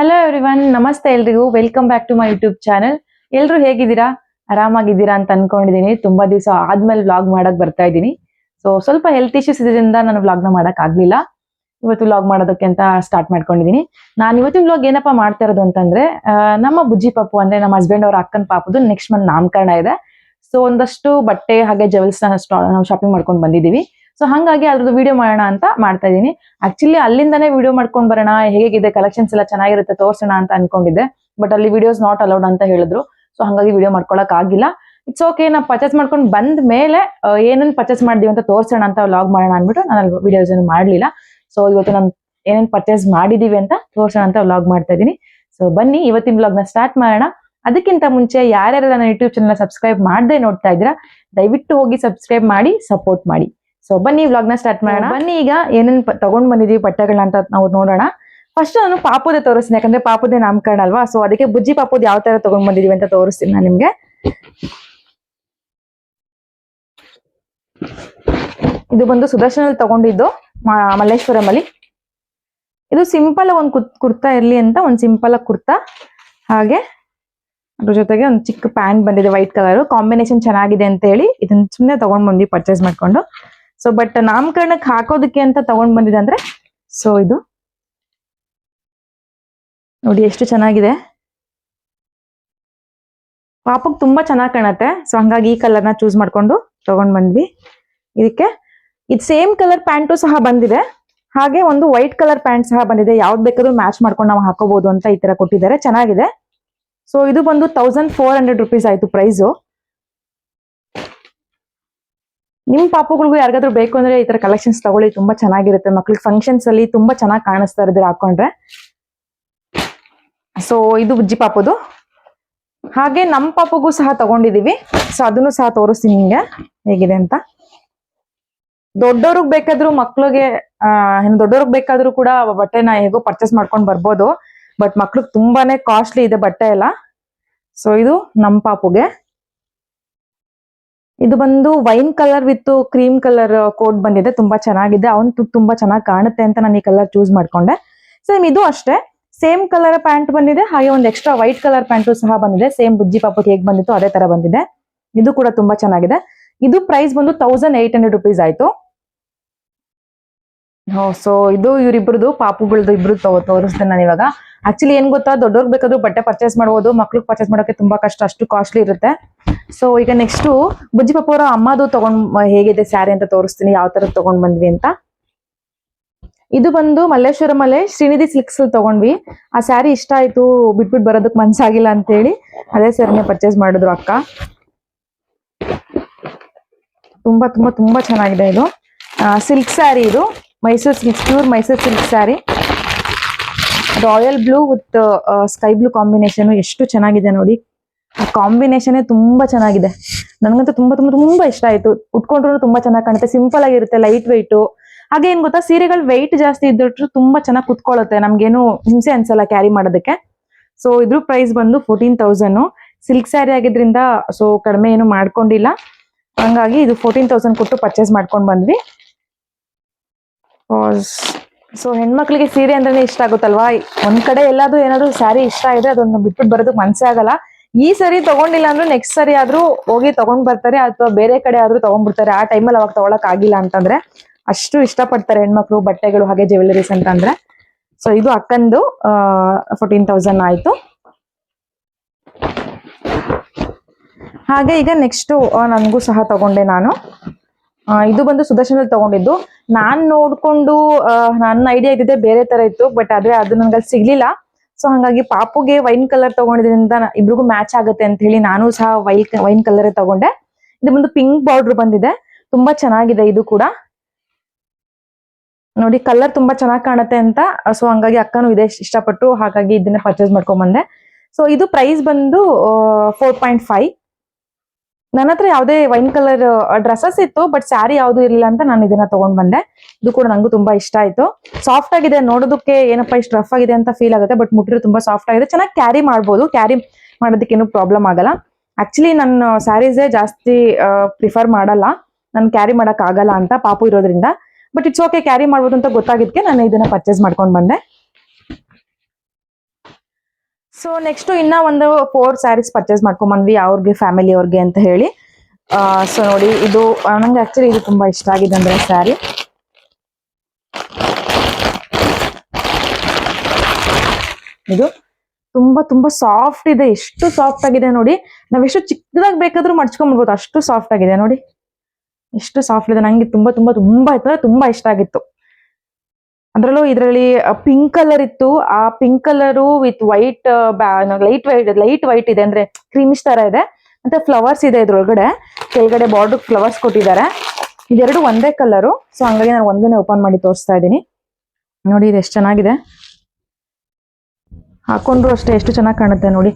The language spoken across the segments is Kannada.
ಹಲೋ ಎವ್ರಿವನ್ ನಮಸ್ತೆ ಎಲ್ರಿಗೂ. Welcome back to my YouTube channel ಎಲ್ರು ಹೇಗಿದ್ದೀರಾ? ಆರಾಮಾಗಿದ್ದೀರಾ ಅಂತ ಅನ್ಕೊಂಡಿದೀನಿ. ತುಂಬಾ ದಿವಸ ಆದ್ಮೇಲೆ ವ್ಲಾಗ್ ಮಾಡಕ್ ಬರ್ತಾ ಇದ್ದೀನಿ. ಸೊ ಸ್ವಲ್ಪ ಹೆಲ್ತ್ ಇಶ್ಯೂಸ್ ಇದರಿಂದ ನಾನು ವ್ಲಾಗ್ನ ಮಾಡಕ್ ಆಗ್ಲಿಲ್ಲ. ಇವತ್ತು ವ್ಲಾಗ್ ಮಾಡೋದಕ್ಕೆ ಅಂತ ಸ್ಟಾರ್ಟ್ ಮಾಡ್ಕೊಂಡಿದೀನಿ. ನಾನು ಇವತ್ತಿನ ವ್ಲಾಗ್ ಏನಪ್ಪಾ ಮಾಡ್ತಾ ಇರೋದು ಅಂತಂದ್ರೆ ನಮ್ಮ ಬುಜ್ಜಿ ಪಾಪು ಅಂದ್ರೆ ನಮ್ಮ ಹಸ್ಬೆಂಡ್ ಅವ್ರ ಅಕ್ಕನ ಪಾಪದು ನೆಕ್ಸ್ಟ್ ಮಂತ್ ನಾಮಕರಣ ಇದೆ. ಸೊ ಒಂದಷ್ಟು ಬಟ್ಟೆ ಹಾಗೆ ಜವೆಲ್ಸ್ ನಾವು ಶಾಪಿಂಗ್ ಮಾಡ್ಕೊಂಡು ಬಂದಿದೀವಿ ಸೊ ಹಂಗಾಗಿ ಅದ್ರದ್ದು ವಿಡಿಯೋ ಮಾಡೋಣ ಅಂತ ಮಾಡ್ತಾ ಇದೀನಿ ಆಕ್ಚುಲಿ ಅಲ್ಲಿಂದಾನೇ ವಿಡಿಯೋ ಮಾಡ್ಕೊಂಡ್ ಬರೋಣ ಹೇಗಿದೆ ಕಲೆಕ್ಷನ್ಸ್ ಎಲ್ಲ ಚೆನ್ನಾಗಿರುತ್ತೆ, ತೋರ್ಸೋಣ ಅಂತ ಅನ್ಕೊಂಡಿದ್ದೆ. ಬಟ್ ಅಲ್ಲಿ ವಿಡಿಯೋಸ್ ನಾಟ್ ಅಲೌಡ್ ಅಂತ ಹೇಳಿದ್ರು. ಸೊ ಹಂಗಾಗಿ ವಿಡಿಯೋ ಮಾಡ್ಕೊಳಕ್ ಆಗಿಲ್ಲ. ಇಟ್ಸ್ ಓಕೆ ನಾ ಪರ್ಚೇಸ್ ಮಾಡ್ಕೊಂಡು ಬಂದ ಮೇಲೆ ಏನೇನು ಪರ್ಚೇಸ್ ಮಾಡಿದೀವಿ ಅಂತ ತೋರ್ಸೋಣ ಅಂತ ವ್ಲಾಗ್ ಮಾಡೋಣ ಅನ್ಬಿಟ್ಟು ನಾನು ವಿಡಿಯೋಸ್ ಏನು ಮಾಡಲಿಲ್ಲ. ಸೊ ಇವತ್ತು ನಾನು ಏನೇನು ಪರ್ಚೇಸ್ ಮಾಡಿದೀವಿ ಅಂತ ತೋರ್ಸೋಣ ಅಂತ ವ್ಲಾಗ್ ಮಾಡ್ತಾ ಇದೀನಿ ಸೊ ಬನ್ನಿ, ಇವತ್ತಿನ ನ ಸ್ಟಾರ್ಟ್ ಮಾಡೋಣ. ಅದಕ್ಕಿಂತ ಮುಂಚೆ ಯಾರ್ಯಾರು ನನ್ನ ಯೂಟ್ಯೂಬ್ ಚಾನಲ್ ಸಬ್ಸ್ಕ್ರೈಬ್ ಮಾಡದೆ ನೋಡ್ತಾ ಇದ್ದೀರಾ, ದಯವಿಟ್ಟು ಹೋಗಿ ಸಬ್ಸ್ಕ್ರೈಬ್ ಮಾಡಿ ಸಪೋರ್ಟ್ ಮಾಡಿ. ಸೊ ಬನ್ನಿ ವ್ಲಾಗ್ನ ಸ್ಟಾರ್ಟ್ ಮಾಡೋಣ. ಬನ್ನಿ ಈಗ ಏನೇನು ತಗೊಂಡ್ ಬಂದಿದೀವಿ ಬಟ್ಟೆಗಳನ್ನ ಅಂತ ನಾವು ನೋಡೋಣ. ಫಸ್ಟ್ ನಾನು ಪಾಪುದೇ ತೋರಿಸ್ತೀನಿ, ಯಾಕಂದ್ರೆ ಪಾಪುದೇ ನಾಮಕರಣ ಅಲ್ವಾ? ಸೊ ಅದಕ್ಕೆ ಬುಜ್ಜಿ ಪಾಪುದ್ ಯಾವ ತರ ತಗೊಂಡ್ ಬಂದಿದೀವಿ ಅಂತ ತೋರಿಸ್ತೀನಿ ನಾನು ನಿಮ್ಗೆ. ಇದು ಬಂದು ಸುದರ್ಶನಲ್ಲಿ ತಗೊಂಡಿದ್ದು ಮಲ್ಲೇಶ್ವರಂ ಅಲ್ಲಿ ಇದು ಸಿಂಪಲ್ ಒಂದು ಕುತ್ ಕುರ್ತಾ ಇರ್ಲಿ ಅಂತ, ಒಂದ್ ಸಿಂಪಲ್ ಆಗಿ ಕುರ್ತಾ. ಹಾಗೆ, ಅದ್ರ ಜೊತೆಗೆ ಒಂದು ಚಿಕ್ಕ ಪ್ಯಾಂಟ್ ಬಂದಿದೆ, ವೈಟ್ ಕಲರ್. ಕಾಂಬಿನೇಷನ್ ಚೆನ್ನಾಗಿದೆ ಅಂತ ಹೇಳಿ ಇದನ್ನ ಸುಮ್ಮನೆ ತಗೊಂಡ್ ಬಂದ್ವಿ ಪರ್ಚೇಸ್ ಮಾಡ್ಕೊಂಡು. ಸೊ ಬಟ್ ನಾಮಕರಣಕ್ಕೆ ಹಾಕೋದಕ್ಕೆ ಅಂತ ತಗೊಂಡ್ ಬಂದಿದೆ ಅಂದ್ರೆ ಸೊ ಇದು ನೋಡಿ ಎಷ್ಟು ಚೆನ್ನಾಗಿದೆ. ಪಾಪಕ್ ತುಂಬಾ ಚೆನ್ನಾಗಿ ಕಾಣತ್ತೆ. ಸೊ ಹಂಗಾಗಿ ಈ ಕಲರ್ನ ಚೂಸ್ ಮಾಡ್ಕೊಂಡು ತಗೊಂಡ್ ಬಂದ್ವಿ. ಇದಕ್ಕೆ ಇದು ಸೇಮ್ ಕಲರ್ ಪ್ಯಾಂಟು ಸಹ ಬಂದಿದೆ. ಹಾಗೆ ಒಂದು ವೈಟ್ ಕಲರ್ ಪ್ಯಾಂಟ್ ಸಹ ಬಂದಿದೆ. ಯಾವ್ದು ಬೇಕಾದ್ರೂ ಮ್ಯಾಚ್ ಮಾಡ್ಕೊಂಡು ನಾವು ಹಾಕೋಬಹುದು ಅಂತ ಈ ತರ ಕೊಟ್ಟಿದ್ದಾರೆ. ಚೆನ್ನಾಗಿದೆ. ಸೊ ಇದು ಬಂದು ತೌಸಂಡ್ ಫೋರ್ ಹಂಡ್ರೆಡ್ ರುಪೀಸ್ ಆಯ್ತು ಪ್ರೈಸು ನಿಮ್ ಪಾಪುಗಳಿಗೂ ಯಾರಿಗಾದ್ರೂ ಬೇಕು ಅಂದ್ರೆ ಈ ತರ ಕಲೆಕ್ಷನ್ಸ್ ತಗೊಳ್ಳಿ, ತುಂಬಾ ಚೆನ್ನಾಗಿರುತ್ತೆ. ಮಕ್ಳಿಗೆ ಫಂಕ್ಷನ್ಸ್ ಅಲ್ಲಿ ತುಂಬಾ ಚೆನ್ನಾಗಿ ಕಾಣಿಸ್ತಾ ಇದ್ರೆ ಹಾಕೊಂಡ್ರೆ. ಸೊ ಇದು ಬುಜ್ಜಿ ಪಾಪದು. ಹಾಗೆ ನಮ್ಮ ಪಾಪಗೂ ಸಹ ತಗೊಂಡಿದೀವಿ. ಸೊ ಅದನ್ನು ಸಹ ತೋರಿಸ್ತೀನಿ ನಿಮ್ಗೆ. ಹೇಗಿದೆ ಅಂತ. ದೊಡ್ಡವ್ರಿಗೆ ಬೇಕಾದ್ರೂ ಮಕ್ಳಿಗೆ ಏನು ದೊಡ್ಡವ್ರಿಗೆ ಬೇಕಾದ್ರೂ ಕೂಡ ಬಟ್ಟೆನ ಹೇಗೋ ಪರ್ಚೇಸ್ ಮಾಡ್ಕೊಂಡು ಬರ್ಬೋದು. ಬಟ್ ಮಕ್ಳಿಗೆ ತುಂಬಾನೇ ಕಾಸ್ಟ್ಲಿ ಇದೆ ಬಟ್ಟೆ ಎಲ್ಲ. ಸೊ ಇದು ನಮ್ಮ ಪಾಪುಗೆ. ಇದು ಬಂದು wine colour with cream colour coat ಬಂದಿದೆ. ತುಂಬಾ ಚೆನ್ನಾಗಿದೆ. ಅವನ್ ತುಂಬಾ ಚೆನ್ನಾಗಿ ಕಾಣುತ್ತೆ ಅಂತ ನಾನು ಈ ಕಲರ್ ಚೂಸ್ ಮಾಡ್ಕೊಂಡೆ. ಸೇಮ್ ಇದು ಅಷ್ಟೇ. ಸೇಮ್ ಕಲರ್ ಪ್ಯಾಂಟ್ ಬಂದಿದೆ. ಹಾಗೆ ಒಂದು ಎಕ್ಸ್ಟ್ರಾ ವೈಟ್ ಕಲರ್ ಪ್ಯಾಂಟು ಸಹ ಬಂದಿದೆ. ಸೇಮ್ ಬುಜ್ಜಿ ಪಾಪಕ್ಕೆ ಹೇಗ್ ಬಂದಿತ್ತು ಅದೇ ತರ ಬಂದಿದೆ. ಇದು ಕೂಡ ತುಂಬಾ ಚೆನ್ನಾಗಿದೆ. ಇದು ಪ್ರೈಸ್ ಬಂದು ತೌಸಂಡ್ ಏಟ್ ಹಂಡ್ರೆಡ್ ರುಪೀಸ್ ಆಯ್ತು. ಸೊ, ಇದು ಇವ್ರಿಬ್ರದ್ದು ಪಾಪುಗಳದ್ದು ಇಬ್ರು ತೋರಿಸ್ತೇನೆ ನಾನು ಇವಾಗ. ಆಕ್ಚುಲಿ ಏನ್ ಗೊತ್ತಾ? ದೊಡ್ಡವ್ರಿಗೆ ಬೇಕಾದ್ರೂ ಬಟ್ಟೆ ಪರ್ಚೇಸ್ ಮಾಡ್ಬೋದು. ಮಕ್ಳಿಗೆ ಪರ್ಚೇಸ್ ಮಾಡೋಕೆ ತುಂಬಾ ಕಷ್ಟ. ಅಷ್ಟು ಕಾಸ್ಟ್ಲಿ ಇರುತ್ತೆ. ಸೊ ಈಗ ನೆಕ್ಸ್ಟ್ ಬುಜ್ಜಿ ಪಾಪ ಅವರ ಅಮ್ಮದು ತಗೊಂಡ್ ಹೇಗಿದೆ ಸ್ಯಾರಿ ಅಂತ ತೋರಿಸ್ತೀನಿ, ಯಾವ ತರ ತಗೊಂಡ್ ಬಂದ್ವಿ ಅಂತ. ಇದು ಬಂದು ಮಲ್ಲೇಶ್ವರ ಮಲೆ, ಶ್ರೀನಿಧಿ ಸಿಲ್ಕ್ಸ್ ಅಲ್ಲಿ ತಗೊಂಡ್ವಿ. ಆ ಸ್ಯಾರಿ ಇಷ್ಟ ಆಯ್ತು ಬಿಟ್ಬಿಟ್ಟು ಬರೋದಕ್ ಮನ್ಸಾಗಿಲ್ಲ ಅಂತ ಹೇಳಿ ಅದೇ ಸ್ಯಾರಿನ ಪರ್ಚೇಸ್ ಮಾಡಿದ್ರು ಅಕ್ಕ. ತುಂಬಾ ತುಂಬಾ ತುಂಬಾ ಚೆನ್ನಾಗಿದೆ ಇದು. ಸಿಲ್ಕ್ ಸ್ಯಾರಿ ಇದು. Mysuru silk pure Mysuru silk sari royal blue with sky blue combination ಎಷ್ಟು ಚೆನ್ನಾಗಿದೆ ನೋಡಿ. ಕಾಂಬಿನೇಷನ್ ತುಂಬಾ ಚೆನ್ನಾಗಿದೆ. ನನಗಂತೂ ತುಂಬಾ ತುಂಬಾ ತುಂಬಾ ಇಷ್ಟ ಆಯ್ತು. ಉಟ್ಕೊಂಡ್ರು ತುಂಬಾ ಚೆನ್ನಾಗಿ ಕಾಣುತ್ತೆ. ಸಿಂಪಲ್ ಆಗಿರುತ್ತೆ ಲೈಟ್ ವೆಯ್ಟ್ ಹಾಗೆ ಏನ್ ಗೊತ್ತಾ, ಸೀರೆಗಳು ವೆಯ್ಟ್ ಜಾಸ್ತಿ ಇದ್ರು ತುಂಬಾ ಚೆನ್ನಾಗಿ ಕುತ್ಕೊಳ್ಳುತ್ತೆ. ನಮ್ಗೇನು ಹಿಂಸೆ ಅನ್ಸಲ್ಲ ಕ್ಯಾರಿ ಮಾಡೋದಕ್ಕೆ. ಸೊ ಇದ್ರ ಪ್ರೈಸ್ ಬಂದು ಫೋರ್ಟೀನ್ ತೌಸಂಡ್ ಸಿಲ್ಕ್ ಸ್ಯಾರಿ ಆಗಿದ್ರಿಂದ ಸೊ ಕಡಿಮೆ ಏನು ಮಾಡ್ಕೊಂಡಿಲ್ಲ. ಹಂಗಾಗಿ ಇದು ಫೋರ್ಟೀನ್ ತೌಸಂಡ್ ಕೊಟ್ಟು ಪರ್ಚೇಸ್ ಮಾಡ್ಕೊಂಡು ಬಂದ್ವಿ. ಸೊ ಹೆಣ್ಮಕ್ಳಿಗೆ ಸೀರೆ ಅಂದ್ರೆ ಇಷ್ಟ ಆಗುತ್ತಲ್ವಾ? ಒಂದ್ ಕಡೆ ಎಲ್ಲಾದ್ರೂ ಏನಾದ್ರು ಸ್ಯಾರಿ ಇಷ್ಟ ಇದೆ ಅದನ್ನ ಬಿಟ್ಬಿಟ್ಟು ಬರೋದಕ್ಕೆ ಮನ್ಸೇ ಆಗಲ್ಲ. ಈ ಸರಿ ತಗೊಂಡಿಲ್ಲ ಅಂದ್ರೆ ನೆಕ್ಸ್ಟ್ ಸರಿ ಆದ್ರೂ ಹೋಗಿ ತಗೊಂಡ್ ಬರ್ತಾರೆ ಅಥವಾ ಬೇರೆ ಕಡೆ ಆದ್ರೂ ತಗೊಂಡ್ಬಿಡ್ತಾರೆ. ಆ ಟೈಮಲ್ಲಿ ಅವಾಗ ತಗೊಳಕ್ ಆಗಿಲ್ಲ ಅಂತಂದ್ರೆ ಅಷ್ಟು ಇಷ್ಟಪಡ್ತಾರೆ ಹೆಣ್ಮಕ್ಳು ಬಟ್ಟೆಗಳು ಹಾಗೆ ಜ್ಯುವೆಲರೀಸ್ ಅಂತಂದ್ರೆ ಸೊ ಇದು ಅಕ್ಕಂದು ಫೋರ್ಟೀನ್ ತೌಸಂಡ್ ಆಯ್ತು. ಹಾಗೆ ಈಗ ನೆಕ್ಸ್ಟ್ ನನಗೂ ಸಹ ತಗೊಂಡೆ ನಾನು. ಇದು ಬಂದು ಸುದರ್ಶನದಲ್ಲಿ ತಗೊಂಡಿದ್ದು. ನಾನ್ ನೋಡ್ಕೊಂಡು ನನ್ನ ಐಡಿಯಾ ಇದ್ದಿದ್ದೆ ಬೇರೆ ತರ ಇತ್ತು ಬಟ್ ಆದ್ರೆ ಅದು ನನಗೆ ಸಿಗ್ಲಿಲ್ಲ. ಸೊ ಹಂಗಾಗಿ ಪಾಪುಗೆ ವೈನ್ ಕಲರ್ ತಗೊಂಡಿದ್ರಿಂದ ಇಬ್ರಿಗೂ ಮ್ಯಾಚ್ ಆಗುತ್ತೆ ಅಂತ ಹೇಳಿ ನಾನು ಸಹ ವೈ ವೈನ್ ಕಲರ್ ತಗೊಂಡೆ. ಇದು ಬಂದು ಪಿಂಕ್ ಬಾರ್ಡರ್ ಬಂದಿದೆ. ತುಂಬಾ ಚೆನ್ನಾಗಿದೆ ಇದು ಕೂಡ. ನೋಡಿ ಕಲರ್ ತುಂಬಾ ಚೆನ್ನಾಗಿ ಕಾಣುತ್ತೆ ಅಂತ. ಸೊ ಹಂಗಾಗಿ ಅಕ್ಕನು ಇದೆ ಇಷ್ಟ- ಇಷ್ಟಪಟ್ಟು ಹಾಗಾಗಿ ಇದನ್ನ ಪರ್ಚೇಸ್ ಮಾಡ್ಕೊಂಡ್ ಬಂದೆ. ಸೊ ಇದು ಪ್ರೈಸ್ ಬಂದು ಫೋರ್ ಪಾಯಿಂಟ್ ಫೈವ್ ನನ್ನ ಹತ್ರ ಯಾವುದೇ ವೈನ್ ಕಲರ್ ಡ್ರೆಸ್ಸಸ್ ಇತ್ತು, ಬಟ್ ಸ್ಯಾರಿ ಯಾವುದು ಇರಲಿಲ್ಲ ಅಂತ ನಾನು ಇದನ್ನ ತಗೊಂಡ್ ಬಂದೆ. ಇದು ಕೂಡ ನಂಗೂ ತುಂಬಾ ಇಷ್ಟ ಆಯ್ತು. ಸಾಫ್ಟ್ ಆಗಿದೆ, ನೋಡೋದಕ್ಕೆ ಏನಪ್ಪಾ ಇಷ್ಟು ರಫ್ ಆಗಿದೆ ಅಂತ ಫೀಲ್ ಆಗುತ್ತೆ, ಬಟ್ ಮುಟ್ಟಿದ್ರೆ ತುಂಬಾ ಸಾಫ್ಟ್ ಆಗಿದೆ. ಚೆನ್ನಾಗಿ ಕ್ಯಾರಿ ಮಾಡ್ಬೋದು ಕ್ಯಾರಿ ಮಾಡೋದಕ್ಕೆ ಏನು ಪ್ರಾಬ್ಲಮ್ ಆಗಲ್ಲ. ಆಕ್ಚುಲಿ ನನ್ನ ಸ್ಯಾರೀಸೇ ಜಾಸ್ತಿ ಪ್ರಿಫರ್ ಮಾಡಲ್ಲ. ನಾನು ಕ್ಯಾರಿ ಮಾಡಕ್ ಆಗಲ್ಲ ಅಂತ ಪಾಪು ಇರೋದ್ರಿಂದ. ಬಟ್ ಇಟ್ಸ್ ಓಕೆ ಕ್ಯಾರಿ ಮಾಡ್ಬೋದು ಅಂತ ಗೊತ್ತಾಗಿದ್ಕೆ ನಾನು ಇದನ್ನ ಪರ್ಚೇಸ್ ಮಾಡ್ಕೊಂಡ್ ಬಂದೆ. ಸೊ ನೆಕ್ಸ್ಟ್ ಇನ್ನ ಒಂದು ಫೋರ್ ಸ್ಯಾರೀಸ್ ಪರ್ಚೇಸ್ ಮಾಡ್ಕೊಂಬಂದ್ವಿ, ಅವ್ರಿಗೆ ಫ್ಯಾಮಿಲಿ ಅವ್ರಿಗೆ ಅಂತ ಹೇಳಿ. ಸೊ ನೋಡಿ, ಇದು ನಂಗೆ ಆಕ್ಚುಲಿ ಇದು ತುಂಬಾ ಇಷ್ಟ ಆಗಿದೆ ಅಂದ್ರೆ ಸ್ಯಾರಿ ಇದು ತುಂಬಾ ತುಂಬಾ ಸಾಫ್ಟ್ ಇದೆ, ಎಷ್ಟು ಸಾಫ್ಟ್ ಆಗಿದೆ ನೋಡಿ. ನಾವ್ ಎಷ್ಟು ಚಿಕ್ಕದಾಗಿ ಬೇಕಾದ್ರೂ ಮಡ್ಚ್ಕೊಂಡ್ಬಿಡ್ಬೋದು ಅಷ್ಟು ಸಾಫ್ಟ್ ಆಗಿದೆ ನೋಡಿ. ಎಷ್ಟು ಸಾಫ್ಟ್ ಇದೆ, ನಂಗೆ ತುಂಬಾ ತುಂಬಾ ತುಂಬಾ ತುಂಬಾ ಇಷ್ಟ ಆಗಿತ್ತು. ಅದ್ರಲ್ಲೂ ಇದರಲ್ಲಿ ಪಿಂಕ್ ಕಲರ್ ಇತ್ತು. ಆ pink colour with white light white light white ಇದೆ. ಅಂದ್ರೆ ಕ್ರೀಮಿಶ್ ತರ ಇದೆ. ಮತ್ತೆ ಫ್ಲವರ್ಸ್ ಇದೆ ಇದ್ರೊಳಗಡೆ. ಕೆಳಗಡೆ ಬಾರ್ಡರ್ ಫ್ಲವರ್ಸ್ ಕೊಟ್ಟಿದ್ದಾರೆ. ಇದೆರಡು ಒಂದೇ ಕಲರು ಸೊ ಹಂಗಾಗಿ ನಾನು ಒಂದನ್ನೇ ಓಪನ್ ಮಾಡಿ ತೋರಿಸ್ತಾ ಇದ್ದೀನಿ. ನೋಡಿ, ಇದು ಎಷ್ಟು ಚೆನ್ನಾಗಿದೆ. ಹಾಕೊಂಡ್ರು ಅಷ್ಟೇ ಎಷ್ಟು ಚೆನ್ನಾಗಿ ಕಾಣುತ್ತೆ ನೋಡಿ.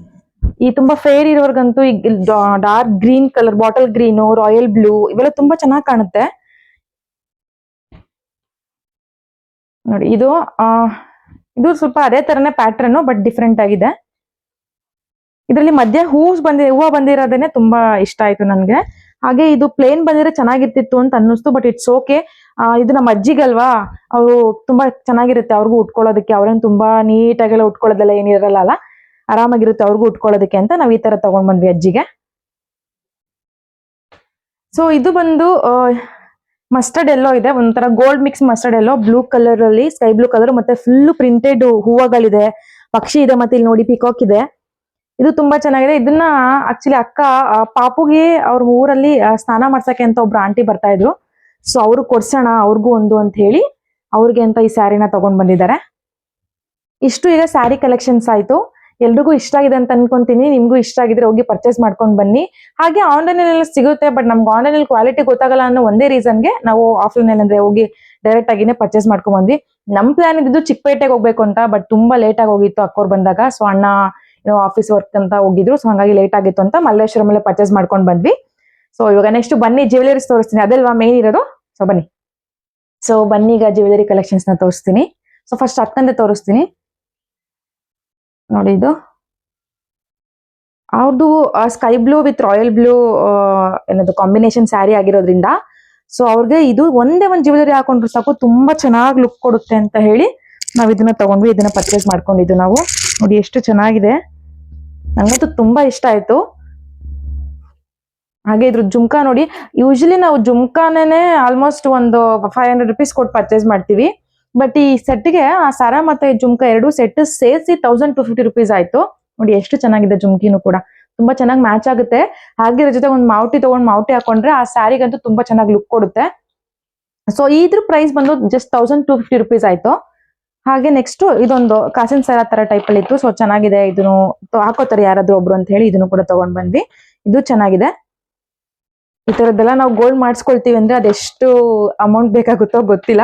ಈ ತುಂಬಾ ಫೇರ್ ಇರೋರ್ಗಂತೂ ಈ dark green colour bottle green royal blue ಇವೆಲ್ಲ ತುಂಬಾ ಚೆನ್ನಾಗಿ ಕಾಣುತ್ತೆ. ನೋಡಿ, ಇದು ಇದು ಸ್ವಲ್ಪ ಅದೇ ತರನೇ ಪ್ಯಾಟ್ರನ್ ಬಟ್ ಡಿಫ್ರೆಂಟ್ ಆಗಿದೆ. ಇದರಲ್ಲಿ ಮಧ್ಯ ಹೂಸ್ ಬಂದಿ, ಹೂವು ಬಂದಿರೋದೇನೆ ತುಂಬಾ ಇಷ್ಟ ಆಯ್ತು ನನ್ಗೆ. ಹಾಗೆ ಇದು ಪ್ಲೇನ್ ಬಂದಿದ್ರೆ ಚೆನ್ನಾಗಿರ್ತಿತ್ತು ಅಂತ ಅನ್ನಿಸ್ತು ಬಟ್ ಇಟ್ಸ್ ಓಕೆ ಇದು ನಮ್ಮ ಅಜ್ಜಿಗಲ್ವಾ, ಅವರು ತುಂಬಾ ಚೆನ್ನಾಗಿರುತ್ತೆ, ಅವ್ರಿಗೂ ಉಟ್ಕೊಳ್ಳೋದಕ್ಕೆ. ಅವ್ರೇನು ತುಂಬಾ ನೀಟಾಗೆಲ್ಲ ಉಟ್ಕೊಳ್ಳೋದೆಲ್ಲ ಏನಿರಲ್ಲ ಅಲ್ಲ? ಆರಾಮಾಗಿರುತ್ತೆ ಅವ್ರಿಗೂ ಉಟ್ಕೊಳ್ಳೋದಕ್ಕೆ ಅಂತ ನಾವು ಈ ತರ ತಗೊಂಡ್ ಬಂದ್ವಿ ಅಜ್ಜಿಗೆ. ಸೊ ಇದು ಬಂದು ಮಸ್ಟರ್ಡ್ ಎಲ್ಲೋ ಇದೆ, ಒಂಥರ gold mix mustard yellow blue colour ಅಲ್ಲಿ ಸ್ಕೈ ಬ್ಲೂ ಕಲರ್ ಮತ್ತೆ ಫುಲ್ ಪ್ರಿಂಟೆಡ್ ಹೂವಗಳಿದೆ. ಪಕ್ಷಿ ಇದೆ ಮತ್ತೆ ಇಲ್ಲಿ ನೋಡಿ ಪಿಕಾಕ್ ಇದೆ. ಇದು ತುಂಬಾ ಚೆನ್ನಾಗಿದೆ. ಇದನ್ನ ಆಕ್ಚುಲಿ ಅಕ್ಕ ಪಾಪುಗೆ ಅವ್ರ ಊರಲ್ಲಿ ಸ್ನಾನ ಮಾಡ್ಸಕ್ಕೆ ಅಂತ ಒಬ್ರು ಆಂಟಿ ಬರ್ತಾ ಇದ್ರು. ಸೊ ಅವ್ರು ಕೊಡ್ಸೋಣ, ಅವ್ರಿಗೂ ಒಂದು ಅಂತ ಹೇಳಿ ಅವ್ರಿಗೆ ಅಂತ ಈ ಸ್ಯಾರಿನ ತಗೊಂಡ್ ಬಂದಿದ್ದಾರೆ. ಇಷ್ಟು ಈಗ ಸ್ಯಾರಿ ಕಲೆಕ್ಷನ್ಸ್ ಆಯ್ತು. ಎಲ್ರಿಗೂ ಇಷ್ಟ ಆಗಿದೆ ಅಂತ ಅನ್ಕೊಂತೀನಿ. ನಿಮ್ಗೂ ಇಷ್ಟ ಆಗಿದ್ರೆ ಹೋಗಿ ಪರ್ಚೇಸ್ ಮಾಡ್ಕೊಂಡ್ ಬನ್ನಿ. ಹಾಗೆ ಆನ್ಲೈನ್ ಅಲ್ಲಿ ಸಿಗುತ್ತೆ ಬಟ್ ನಮ್ಗೆ ಆನ್ಲೈನ್ ಅಲ್ಲಿ ಕ್ವಾಲಿಟಿ ಗೊತ್ತಾಗಲ್ಲ ಅನ್ನೋ ಒಂದೇ ರೀಸನ್ಗೆ ನಾವು ಆಫ್ಲೈನ್ ಅಲ್ಲಿ ಅಂದ್ರೆ ಹೋಗಿ ಡೈರೆಕ್ಟ್ ಆಗಿನೇ ಪರ್ಚೇಸ್ ಮಾಡ್ಕೊಂಡ್ ಬಂದ್ವಿ. ನಮ್ ಪ್ಲಾನ್ ಇದ್ದು ಚಿಕ್ಕಪೇಟೆಗೆ ಹೋಗ್ಬೇಕು ಅಂತ ಬಟ್ ತುಂಬಾ ಲೇಟ್ ಆಗಿ ಹೋಗಿತ್ತು ಅಕ್ಕೋರ್ ಬಂದಾಗ. ಸೊ ಅಣ್ಣ ಏನೋ ಆಫೀಸ್ ವರ್ಕ್ ಅಂತ ಹೋಗಿದ್ರು. ಸೊ ಹಂಗಾಗಿ ಲೇಟ್ ಆಗಿತ್ತು ಅಂತ ಮಲ್ಲೇಶ್ವರಂ ಮೇಲೆ ಪರ್ಚೇಸ್ ಮಾಡ್ಕೊಂಡ್ ಬಂದ್ವಿ. ಸೊ ಇವಾಗ ನೆಕ್ಸ್ಟ್ ಬನ್ನಿ ಜ್ಯುವೆಲರೀಸ್ ತೋರಿಸ್ತೀನಿ. ಅದಲ್ವಾ ಮೇನ್ ಇರೋದು? ಸೊ ಬನ್ನಿ. ಸೊ ಬನ್ನಿ ಈಗ ಜ್ಯುವೆಲರಿ ಕಲೆಕ್ಷನ್ಸ್ನ ತೋರಿಸ್ತೀನಿ. ಸೊ ಫಸ್ಟ್ ಅಕ್ಕಂದೆ ತೋರಿಸ್ತೀನಿ. ನೋಡಿ ಇದು. ಅವ್ರದ್ದು sky blue with royal blue ಏನದು ಕಾಂಬಿನೇಷನ್ ಸ್ಯಾರಿ ಆಗಿರೋದ್ರಿಂದ ಸೊ ಅವ್ರಿಗೆ ಇದು ಒಂದೇ ಒಂದು ಜ್ಯುವೆಲರಿ ಹಾಕೊಂಡ್ರು ಸಾಕು, ತುಂಬಾ ಚೆನ್ನಾಗಿ ಲುಕ್ ಕೊಡುತ್ತೆ ಅಂತ ಹೇಳಿ ನಾವು ಇದನ್ನ ತಗೊಂಡ್ವಿ, ಇದನ್ನ ಪರ್ಚೇಸ್ ಮಾಡ್ಕೊಂಡಿದ್ದು ನಾವು. ನೋಡಿ ಎಷ್ಟು ಚೆನ್ನಾಗಿದೆ. ನಂಗಂತೂ ತುಂಬಾ ಇಷ್ಟ ಆಯ್ತು. ಹಾಗೆ ಇದ್ರ ಜುಮ್ಕಾ ನೋಡಿ ಯೂಶಲಿ ನಾವು ಜುಮ್ಕಾನೇ ಆಲ್ಮೋಸ್ಟ್ ಒಂದು ಫೈವ್ ಹಂಡ್ರೆಡ್ ರುಪೀಸ್ ಕೊಟ್ಟು ಪರ್ಚೇಸ್ ಮಾಡ್ತೀವಿ. ಬಟ್ ಈ ಸೆಟ್ಗೆ ಆ ಸರ ಮತ್ತೆ ಜುಮ್ಕಾ ಎರಡು ಸೆಟ್ ಸೇರಿಸಿ ತೌಸಂಡ್ ಟು ಫಿಫ್ಟಿ ರುಪೀಸ್ ಆಯ್ತು. ನೋಡಿ ಎಷ್ಟು ಚೆನ್ನಾಗಿದೆ ಜುಮ್ಕಿನೂ ಕೂಡ. ತುಂಬಾ ಚೆನ್ನಾಗಿ ಮ್ಯಾಚ್ ಆಗುತ್ತೆ. ಹಾಗೆ ಜೊತೆ ಒಂದು ಮಾವುಟಿ ತಗೊಂಡ್ ಮಾವುಟಿ ಹಾಕೊಂಡ್ರೆ ಆ ಸ್ಯಾರಿಗಂತೂ ತುಂಬಾ ಚೆನ್ನಾಗಿ ಲುಕ್ ಕೊಡುತ್ತೆ. ಸೊ ಇದ್ರ ಪ್ರೈಸ್ ಬಂದು just thousand two fifty rupees ಆಯ್ತು. ಹಾಗೆ ನೆಕ್ಸ್ಟ್ ಇದೊಂದು ಕಾಸಿನ ಸರ ತರ ಟೈಪ್ ಅಲ್ಲಿ ಇತ್ತು. ಸೊ ಚೆನ್ನಾಗಿದೆ. ಇದನ್ನು ಹಾಕೋತಾರೆ ಯಾರಾದ್ರೂ ಒಬ್ರು ಅಂತ ಹೇಳಿ ಇದನ್ನು ಕೂಡ ತಗೊಂಡ್ ಬಂದ್ವಿ. ಇದು ಚೆನ್ನಾಗಿದೆ. ಈ ತರದ್ದೆಲ್ಲ ನಾವು ಗೋಲ್ಡ್ ಮಾಡಿಸ್ಕೊಳ್ತೀವಿ ಅಂದ್ರೆ ಅದೆಷ್ಟು ಅಮೌಂಟ್ ಬೇಕಾಗುತ್ತೋ ಗೊತ್ತಿಲ್ಲ.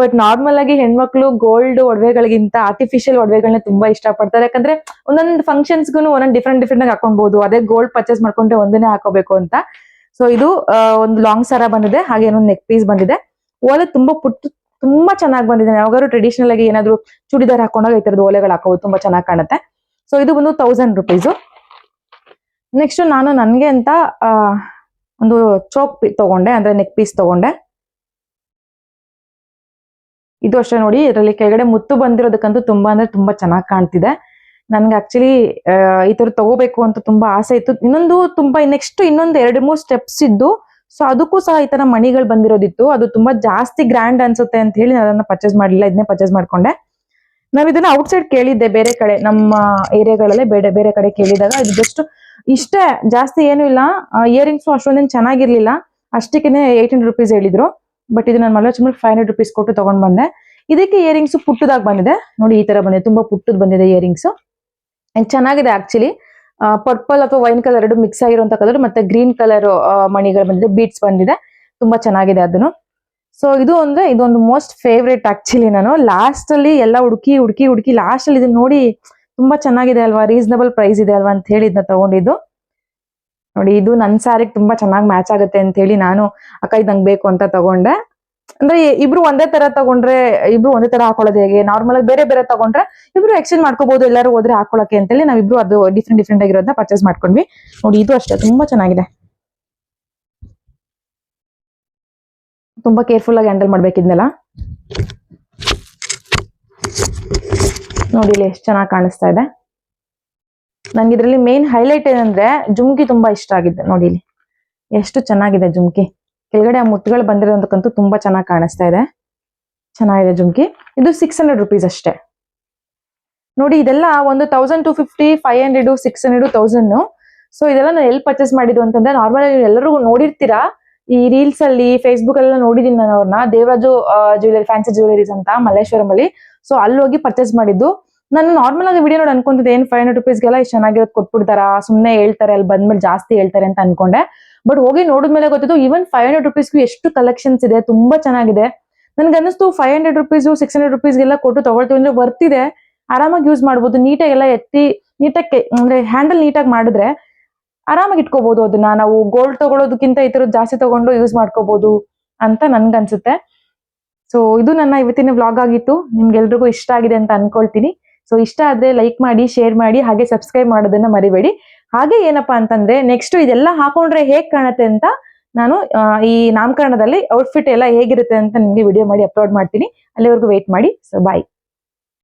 ಬಟ್ ನಾರ್ಮಲ್ ಆಗಿ ಹೆಣ್ಮಕ್ಳು ಗೋಲ್ಡ್ ಒಡವೆಗಳಿಗಿಂತ ಆರ್ಟಿಫಿಷಿಯಲ್ ಒಡವೆಗಳನ್ನ ತುಂಬಾ ಇಷ್ಟಪಡ್ತಾರೆ. ಯಾಕಂದ್ರೆ ಒಂದೊಂದು ಫಂಕ್ಷನ್ಸ್ಗೂ ಒಂದೊಂದು ಡಿಫ್ರೆಂಟ್ ಡಿಫ್ರೆಂಟ್ ಆಗಿ ಹಾಕೊಬಹುದು ಅದೇ ಗೋಲ್ಡ್ ಪರ್ಚೇಸ್ ಮಾಡ್ಕೊಂಡ್ರೆ ಒಂದನ್ನೇ ಹಾಕೋಬೇಕು ಅಂತ. ಸೊ ಇದು ಒಂದು ಲಾಂಗ್ ಸರ ಬಂದಿದೆ. ಹಾಗೆ ಒಂದು ನೆಕ್ ಪೀಸ್ ಬಂದಿದೆ. ಓಲೆ ತುಂಬಾ ಪುಟ್ಟ ತುಂಬಾ ಚೆನ್ನಾಗಿ ಬಂದಿದೆ. ಯಾವಾಗಾದ್ರು ಟ್ರೆಡಿಷನಲ್ ಆಗಿ ಏನಾದ್ರು ಚೂಡಿದಾರ್ ಹಾಕೊಂಡಾಗ ಈ ತರದ ಓಲೆಗಳು ಹಾಕೋದು ತುಂಬಾ ಚೆನ್ನಾಗಿ ಕಾಣುತ್ತೆ. ಸೊ ಇದು ಬಂದು ತೌಸಂಡ್ ರುಪೀಸ್ ನೆಕ್ಸ್ಟ್ ನಾನು ನನ್ಗೆ ಅಂತ ಒಂದು ಚೋಕ್ ತಗೊಂಡೆ. ಅಂದ್ರೆ ನೆಕ್ ಪೀಸ್ ತಗೊಂಡೆ. ಇದು ಅಷ್ಟೇ ನೋಡಿ, ಇದರಲ್ಲಿ ಕೆಳಗಡೆ ಮುತ್ತು ಬಂದಿರೋದಕ್ಕಂತೂ ತುಂಬಾ ಅಂದ್ರೆ ತುಂಬಾ ಚೆನ್ನಾಗಿ ಕಾಣ್ತಿದೆ. ನನ್ಗೆ ಆಕ್ಚುಲಿ ಈ ತರ ತಗೋಬೇಕು ಅಂತ ತುಂಬಾ ಆಸೆ ಇತ್ತು. ಇನ್ನೊಂದು ತುಂಬಾ ನೆಕ್ಸ್ಟ್ ಇನ್ನೊಂದು ಎರಡು ಮೂರು ಸ್ಟೆಪ್ಸ್ ಇದ್ದು ಸೊ ಅದಕ್ಕೂ ಸಹ ಈ ತರ ಮಣಿಗಳು ಬಂದಿರೋದಿತ್ತು. ಅದು ತುಂಬಾ ಜಾಸ್ತಿ ಗ್ರ್ಯಾಂಡ್ ಅನ್ಸುತ್ತೆ ಅಂತ ಹೇಳಿ ನಾನು ಪರ್ಚೇಸ್ ಮಾಡಲಿಲ್ಲ, ಇದನ್ನೇ ಪರ್ಚೇಸ್ ಮಾಡ್ಕೊಂಡೆ. ನಾವು ಇದನ್ನ ಔಟ್ಸೈಡ್ ಕೇಳಿದ್ದೆ ಬೇರೆ ಕಡೆ, ನಮ್ಮ ಏರಿಯಾಗಳಲ್ಲೇ ಬೇರೆ ಬೇರೆ ಕಡೆ ಕೇಳಿದಾಗ. ಇದು ಜಸ್ಟ್ ಇಷ್ಟೇ, ಜಾಸ್ತಿ ಏನು ಇಲ್ಲ. ಇಯರಿಂಗ್ಸ್ ಅಷ್ಟೊಂದೇನು ಚೆನ್ನಾಗಿರ್ಲಿಲ್ಲ. ಅಷ್ಟಕ್ಕೇನೆ ಏಟ್ ಹಂಡ್ರೆಡ್ ರುಪೀಸ್ ಹೇಳಿದ್ರು. ಬಟ್ ಇದು ನಾನು ಮಲ್ಲಾಚಮಲ್ ಫೈವ್ ಹಂಡ್ರೆಡ್ ರುಪೀಸ್ ಕೊಟ್ಟು ತಗೊಂಡ್ ಬಂದೆ. ಇದಕ್ಕೆ ಇಯರಿಂಗ್ಸ್ ಪುಟ್ಟದಾಗ ಬಂದಿದೆ. ನೋಡಿ ಈ ತರ ಬಂದಿದೆ. ತುಂಬಾ ಪುಟ್ಟದ್ ಬಂದಿದೆ ಇಯರಿಂಗ್ಸ್ ಅಂಡ್ ಚೆನ್ನಾಗಿದೆ ಆಕ್ಚುಲಿ ಪರ್ಪಲ್ ಅಥವಾ ವೈನ್ ಕಲರ್ ಎರಡು ಮಿಕ್ಸ್ ಆಗಿರುವಂತ ಕಲರ್ ಮತ್ತೆ ಗ್ರೀನ್ ಕಲರ್ ಮಣಿಗಳು ಬಂದಿದೆ. ಬೀಟ್ಸ್ ಬಂದಿದೆ. ತುಂಬಾ ಚೆನ್ನಾಗಿದೆ ಅದನ್ನು. ಸೊ ಇದು ಅಂದ್ರೆ ಇದೊಂದು ಮೋಸ್ಟ್ ಫೇವ್ರೇಟ್ ಆಕ್ಚುಲಿ ನಾನು. ಲಾಸ್ಟ್ ಅಲ್ಲಿ ಎಲ್ಲ ಹುಡುಕಿ ಹುಡುಕಿ ಹುಡುಕಿ ಲಾಸ್ಟ್ ಅಲ್ಲಿ ಇದನ್ನ ನೋಡಿ ತುಂಬಾ ಚೆನ್ನಾಗಿದೆ ಅಲ್ವಾ? ರೀಸನಬಲ್ ಪ್ರೈಸ್ ಇದೆ ಅಲ್ವಾ ಅಂತ ಹೇಳಿ ಇದನ್ನ ತಗೊಂಡಿದ್ದು. ನೋಡಿ, ಇದು ನನ್ನ ಸ್ಯಾರಿಗೆ ತುಂಬಾ ಚೆನ್ನಾಗಿ ಮ್ಯಾಚ್ ಆಗುತ್ತೆ ಅಂತ ಹೇಳಿ ನಾನು ಅಕ್ಕ ಇದು ಬೇಕು ಅಂತ ತಗೊಂಡೆ. ಅಂದ್ರೆ ಇಬ್ರು ಒಂದೇ ತರ ತಗೊಂಡ್ರೆ, ಇಬ್ರು ಒಂದೇ ತರ ಹಾಕೊಳ್ಳೋದು ಹೇಗೆ? ನಾರ್ಮಲ್ ಆಗಿ ಬೇರೆ ಬೇರೆ ತಗೊಂಡ್ರೆ ಇಬ್ರು ಎಕ್ಸ್ಚೇಂಜ್ ಮಾಡ್ಕೋಬಹುದು ಎಲ್ಲರೂ ಹೋದ್ರೆ ಹಾಕೊಳಕ್ಕೆ ಅಂತೇಳಿ ನಾವಿಬ್ರು ಅದು ಡಿಫ್ರೆಂಟ್ ಡಿಫ್ರೆಂಟ್ ಆಗಿರೋದನ್ನ ಪರ್ಚೇಸ್ ಮಾಡ್ಕೊಂಡ್ವಿ. ನೋಡಿ, ಇದು ಅಷ್ಟೇ, ತುಂಬಾ ಚೆನ್ನಾಗಿದೆ. ತುಂಬಾ ಕೇರ್ಫುಲ್ ಆಗಿ ಹ್ಯಾಂಡಲ್ ಮಾಡ್ಬೇಕಿದ್ನೆಲ್ಲ ನೋಡಿ, ಇಲ್ಲಿ ಎಷ್ಟು ಚೆನ್ನಾಗಿ ಕಾಣಿಸ್ತಾ ಇದೆ. ನಂಗೆ ಇದರಲ್ಲಿ ಮೇನ್ ಹೈಲೈಟ್ ಏನಂದ್ರೆ ಜುಮ್ಕಿ ತುಂಬಾ ಇಷ್ಟ ಆಗಿದೆ ನೋಡಿ ಇಲ್ಲಿ. ಎಷ್ಟು ಚೆನ್ನಾಗಿದೆ ಜುಮ್ಕಿ. ಕೆಳಗಡೆ ಆ ಮುತ್ತುಗಳು ಬಂದಿರೋದಕ್ಕಂತೂ ತುಂಬಾ ಚೆನ್ನಾಗಿ ಕಾಣಿಸ್ತಾ ಇದೆ. ಚೆನ್ನಾಗಿದೆ ಜುಮ್ಕಿ. ಇದು ಸಿಕ್ಸ್ ಹಂಡ್ರೆಡ್ ರುಪೀಸ್ ಅಷ್ಟೇ. ನೋಡಿ, ಇದೆಲ್ಲ ಒಂದು thousand two fifty five hundred six hundred thousand so ಇದೆಲ್ಲ ನಾನು ಎಲ್ಲಿ ಪರ್ಚೇಸ್ ಮಾಡಿದ್ದು ಅಂತಂದ್ರೆ ನಾರ್ಮಲ್ ಎಲ್ಲರಿಗೂ ನೋಡಿರ್ತೀರಾ. ಈ ರೀಲ್ಸ್ ಅಲ್ಲಿ ಫೇಸ್ಬುಕ್ ಎಲ್ಲ ನೋಡಿದೀನಿ ನಾನು ಅವ್ರನ್ನ ದೇವರಾಜು ಜ್ಯುವೆಲರಿ ಫ್ಯಾನ್ಸಿ ಜ್ಯುವೆಲರೀಸ್ ಅಂತ ಮಲ್ಲೇಶ್ವರಂ ಅಲ್ಲಿ. ಸೊ ಅಲ್ಲಿ ಹೋಗಿ ಪರ್ಚೇಸ್ ಮಾಡಿದ್ದು. ನಾನು ನಾರ್ಮಲ್ ಆಗಿ ವಿಡಿಯೋ ನೋಡಿ ಅನ್ಕೊಂತಿದ್ದೆ, ಏನ್ ಫೈವ್ ಹಂಡ್ರೆಡ್ ರುಪೀಸ್ಗೆಲ್ಲ ಇಷ್ಟು ಚೆನ್ನಾಗಿರೋದು ಕೊಟ್ಬಿಡ್ತಾರ? ಸುಮ್ಮನೆ ಹೇಳ್ತಾರೆ, ಅಲ್ಲಿ ಬಂದ್ಮೇಲೆ ಜಾಸ್ತಿ ಹೇಳ್ತಾರೆ ಅಂತ ಅನ್ಕೊಂಡೆ. ಬಟ್ ಹೋಗಿ ನೋಡಿದ್ಮೇಲೆ ಗೊತ್ತಿದ್ದು ಈವನ್ ಫೈವ್ ಹಂಡ್ರೆಡ್ ರುಪೀಸ್ಗೂ ಎಷ್ಟು ಕಲೆಕ್ಷನ್ಸ್ ಇದೆ, ತುಂಬಾ ಚೆನ್ನಾಗಿದೆ. ನನ್ಗೆ ಅನಿಸ್ತು five hundred rupees six hundred ರುಪೀಸ್ಗೆಲ್ಲ ಕೊಟ್ಟು ತಗೊಳ್ತೀವಿ ಅಂದ್ರೆ ವರ್ತಿದೆ. ಆರಾಮಾಗಿ ಯೂಸ್ ಮಾಡ್ಬೋದು ನೀಟಾಗಿ ಎಲ್ಲ ಎತ್ತಿ, ನೀಟಾಗಿ, ಅಂದ್ರೆ ಹ್ಯಾಂಡಲ್ ನೀಟಾಗಿ ಮಾಡಿದ್ರೆ ಆರಾಮಾಗಿ ಇಟ್ಕೋಬಹುದು ಅದನ್ನ. ನಾವು ಗೋಲ್ಡ್ ತಗೊಳ್ಳೋದಕ್ಕಿಂತ ಈ ಜಾಸ್ತಿ ತಗೊಂಡು ಯೂಸ್ ಮಾಡ್ಕೋಬಹುದು ಅಂತ ನನ್ಗನ್ಸುತ್ತೆ. ಸೊ ಇದು ನನ್ನ ಇವತ್ತಿನ ವ್ಲಾಗ್ ಆಗಿತ್ತು. ನಿಮ್ಗೆಲ್ರಿಗೂ ಇಷ್ಟ ಆಗಿದೆ ಅಂತ ಅನ್ಕೊಳ್ತೀನಿ. ಸೊ ಇಷ್ಟ ಆದ್ರೆ ಲೈಕ್ ಮಾಡಿ ಶೇರ್ ಮಾಡಿ, ಹಾಗೆ ಸಬ್ಸ್ಕ್ರೈಬ್ ಮಾಡೋದನ್ನ ಮರಿಬೇಡಿ. ಹಾಗೆ ಏನಪ್ಪಾ ಅಂತಂದ್ರೆ ನೆಕ್ಸ್ಟ್ ಇದೆಲ್ಲ ಹಾಕೊಂಡ್ರೆ ಹೇಗ್ ಕಾಣುತ್ತೆ ಅಂತ ನಾನು ಈ ನಾಮಕರಣದಲ್ಲಿ ಔಟ್ಫಿಟ್ ಎಲ್ಲ ಹೇಗಿರುತ್ತೆ ಅಂತ ನಿಮ್ಗೆ ವಿಡಿಯೋ ಮಾಡಿ ಅಪ್ಲೋಡ್ ಮಾಡ್ತೀನಿ. ಅಲ್ಲಿವರೆಗೂ ವೇಟ್ ಮಾಡಿ. So bye